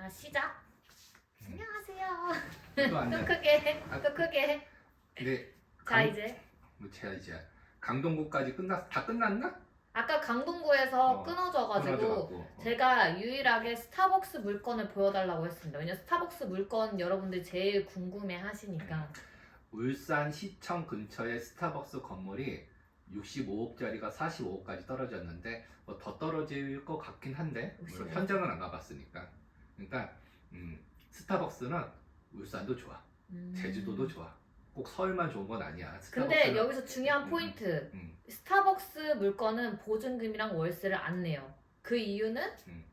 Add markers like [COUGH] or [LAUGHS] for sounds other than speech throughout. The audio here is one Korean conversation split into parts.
자 시작. 음. 안녕하세요. 또 돼. [LAUGHS] 크게 해. 아. 또 크게 해. 근데 자 강- 이제 뭐 제가 이제 강동구까지 끝났 다 끝났나? 아까 강동구에서 어, 끊어져가지고 끊어져갖고. 어. 제가 유일하게 스타벅스 물건을 보여달라고 했습니다. 왜냐 면 스타벅스 물건 여러분들이 제일 궁금해 하시니까. 울산 시청 근처에 스타벅스 건물이 65억짜리가 45억까지 떨어졌는데 뭐 더 떨어질 것 같긴 한데 물론 65억. 현장은 안 가봤으니까 그러니까 음, 스타벅스는 울산도 좋아 음. 제주도도 좋아 꼭 서울만 좋은 건 아니야 근데 스타벅스는- 여기서 중요한 음, 포인트. 음, 스타벅스 물건은 보증금이랑 월세를 안 내요. 그 이유는 음.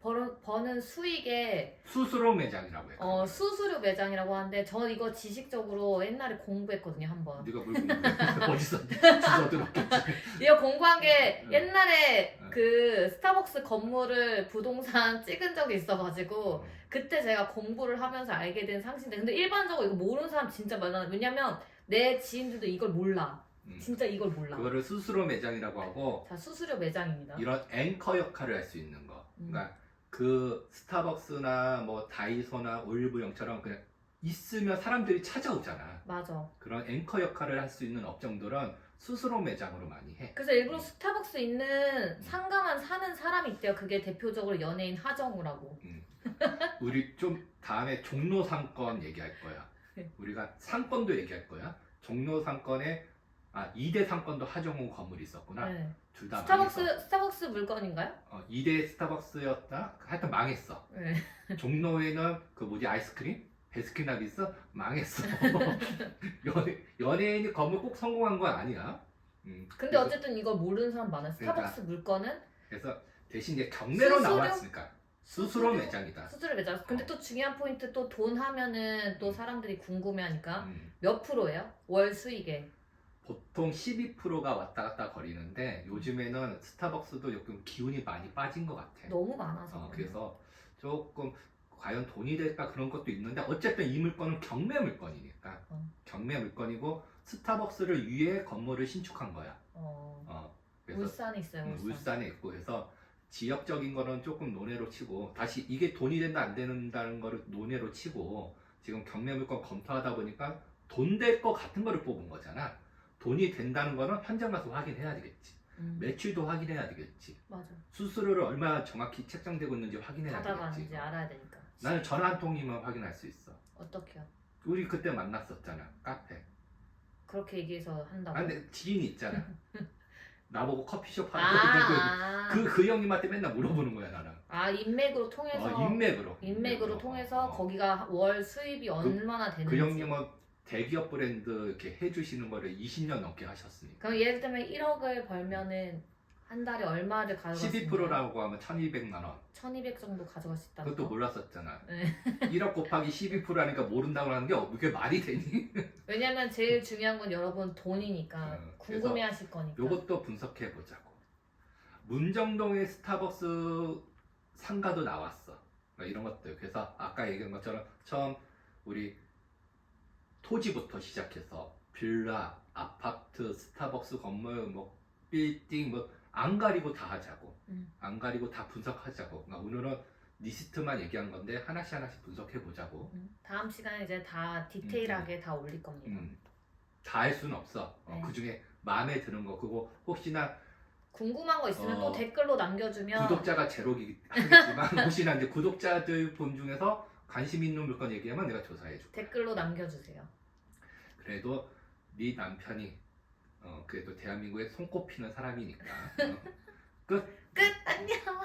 버는, 버는 수익에 수수료 매장이라고 해 어, 수수료 매장이라고 하는데 저 이거 지식적으로 옛날에 공부했거든요 한번. 네가 뭘 공부해 [LAUGHS] 어디서 주워 들었겠지 이거 공부한 게 응. 옛날에 응. 그 스타벅스 건물을 부동산 [LAUGHS] 찍은 적이 있어가지고 음. 그때 제가 공부를 하면서 알게 된 상식인데 근데 일반적으로 이거 모르는 사람 진짜 많아 왜냐면 내 지인들도 이걸 몰라 음. 진짜 이걸 몰라 그거를 수수료 매장이라고 하고 자 수수료 매장입니다 이런 앵커 역할을 할 수 있는 거. 음. 그러니까 그 스타벅스나 뭐 다이소나 올리브영처럼 그냥 있으면 사람들이 찾아오잖아. 맞아 그런 앵커 역할을 할 수 있는 업종들은 스스로 매장으로 많이 해. 그래서 일부러 스타벅스 있는 상가만 사는 사람이 있대요 그게 대표적으로 연예인 하정우라고 우리 좀 다음에 종로 상권 얘기할 거야. 네. 우리가 상권도 얘기할 거야. 종로 상권에 아 2대 상권도 하정우 건물이 있었구나. 네. 둘 다 스타벅스 스타벅스 물건인가요? 어, 2대 스타벅스였다. 하여튼 망했어. 네. 종로에는 그 뭐지 아이스크림? 베스킨라빈스 망했어. [LAUGHS] 연예, 연예인이 건물 꼭 성공한 건 아니야. 음, 근데 그래서, 어쨌든 이걸 모르는 사람 많아요 스타벅스 물건은 그래서 대신 이제 경매로 수수료? 나왔으니까 수수료 매장이다. 수수료 매장. 근데 어. 또 중요한 포인트 또 돈 하면은 또 사람들이 궁금해하니까 음, 몇 프로예요? 월 수익에. 보통 12%가 왔다 갔다 거리는데 요즘에는 스타벅스도 조금 기운이 많이 빠진 것 같아. 너무 많아서. 어, 그래서 조금 과연 돈이 될까 그런 것도 있는데 어쨌든 이 물건은 경매 물건이니까 어. 경매 물건이고 스타벅스를 위해 건물을 신축한 거야. 어, 어, 울산에 있어요. 음, 울산. 울산에 있고 해서 지역적인 거는 조금 논외로 치고 다시 이게 돈이 된다 안 된다는 거를 논외로 치고 지금 경매 물건 검토하다 보니까 돈될것 같은 거를 뽑은 거잖아. 돈이 된다는 거는 현장 가서 확인해야 되겠지. 음, 매출도 확인해야 되겠지. 맞아. 수수료를 얼마나 정확히 책정되고 있는지 확인해야 되겠지. 받아가는지 알아야 되니까. 나는 전화 한 통이면 확인할 수 있어. 어떻게요? 우리 그때 만났었잖아. 카페. 그렇게 얘기해서 한다고. 아, 근데 지인 이 있잖아. [LAUGHS] 나보고 커피숍 아, 하고 아, 그, 그 형님한테 맨날 물어보는 거야, 나는. 아, 인맥으로 통해서 어, 인맥으로. 인맥으로 통해서 어, 어. 거기가 월 수입이 얼마나 되는지. 그 형님은 대기업 브랜드 이렇게 해주시는 거를 20년 넘게 하셨으니까. 그럼 예를 들면 1억을 벌면은 한 달에 얼마를 가져갈 수 있나요? 12%라고 하면 1200만 원. 1200 정도 가져갈 수 있다는 그것도 거. 몰랐었잖아. 네. [LAUGHS] 1억 곱하기 12%라니까 모른다고 하는 게 어, 그게 말이 되니? [LAUGHS] 왜냐면 제일 중요한 건 여러분 돈이니까 어, 궁금해 하실 거니까. 요것도 분석해 보자고. 문정동의 스타벅스 상가도 나왔어. 그러니까 이런 것들. 그래서 아까 얘기한 것처럼 처음 우리 토지부터 시작해서 빌라, 아파트, 스타벅스 건물, 뭐 빌딩 뭐 안 가리고 다 하자고. 음. 안 가리고 다 분석하자고. 그러니까 오늘은 리스트만 얘기한 건데 하나씩 하나씩 분석해 보자고. 음, 다음 시간에 이제 다 디테일하게 다 올릴 겁니다. 음. 다 할 수는 없어. 네. 그 중에 마음에 드는 거 그거 혹시나 궁금한 거 있으면 어, 또 댓글로 남겨주면 구독자가 제로긴 하겠지만 [LAUGHS] 혹시나 이제 구독자들 분 중에서 관심 있는 물건 얘기하면 내가 조사해 줄게. 댓글로 남겨주세요. 그래도 네 남편이 어 그래도 대한민국에 손꼽히는 사람이니까 어, [LAUGHS] 끝. 끝! 안녕!